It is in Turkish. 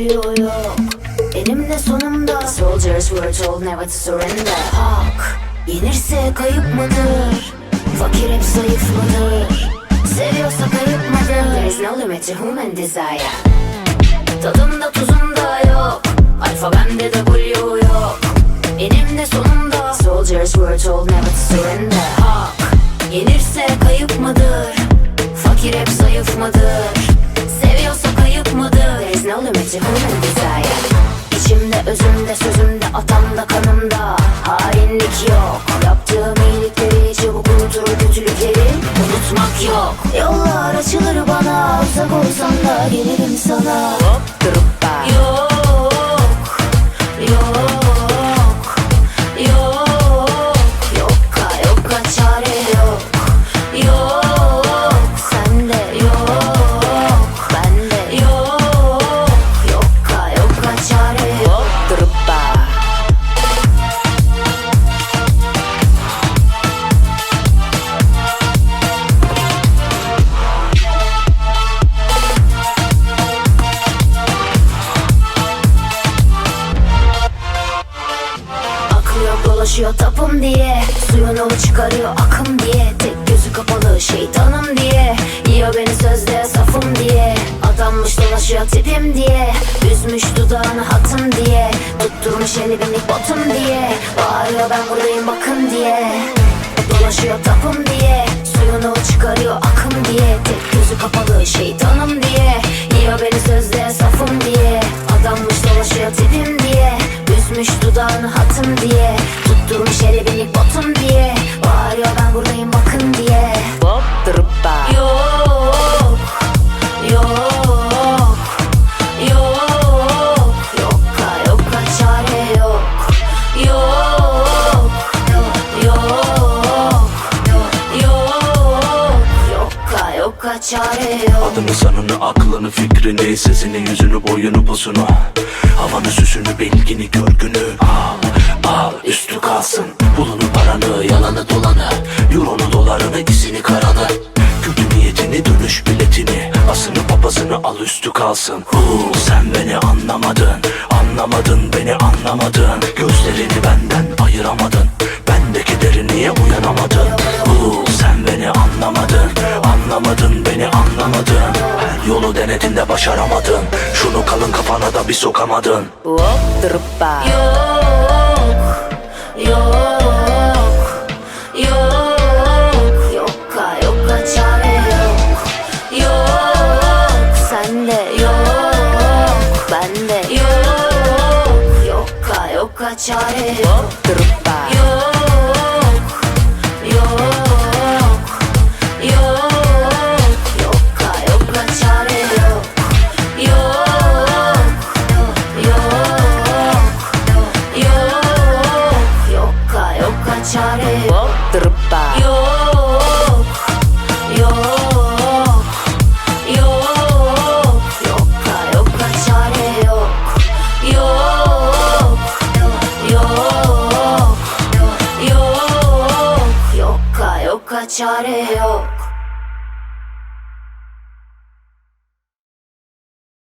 buluyor yok Enimde sonumda Soldiers were told never to surrender Hak yenirse kayıp mıdır? Fakir hep zayıf mıdır? Seviyorsa kayıp mıdır? There is no limit to human desire Tadımda tuzumda yok Alfabemde W yok Enimde sonunda Soldiers were told never to surrender Hak yenirse kayıp mıdır? Fakir hep zayıf mıdır? Seviyorsa kayıp mıdır? There is no limit to human desire. İçimde özümde sözümde atamda kanımda. Hainlik yok. Yaptığım iyilikleri çabuk unutur kötülükleri. Unutmak yok. Yollar açılır bana. Uzak olsam da gelirim sana. Yok Yok dolaşıyor tapım diye. Suyunu çıkarıyor akım diye. Tek gözü kapalı şeytanım diye. Yiyor beni sözde safım diye. Adanmış dolaşıyor tipim diye. Üzmüş dudağını hatım diye. Tutturmuş eli beni botum diye. Bağırıyor ben buradayım bakın diye. Dolaşıyor tapım diye. Suyunu çıkarıyor akım diye Dudağını hatım diye Tutturmuş eli beni botum diye. Bağırıyor ben buradayım bakın diye. Hop druppa Yok çare yok. Adını sanını aklını fikrini Sesini yüzünü boyunu posunu. Havanı süsünü bilgini görgünü Al al üstü kalsın. Bulunu paranı yalanı dolanı. Euronu dolarını izini karanı. Kötü niyetini dönüş biletini. Asını papazını al üstü kalsın. Huu, Sen beni anlamadın. Anlamadın beni anlamadın. Gözlerini benden ayıramadın Denedin de başaramadın? Şunu kalın kafana da bir sokamadın. Hop druppa Yok, yok, yok, yokka yokka çare yok, yok, sende yok, bende yok, yokka yokka çare yok, druppa yok, çare yok Yok, yok, yok yokka çare yok Yok, yok, yok Yokka yokka çare yok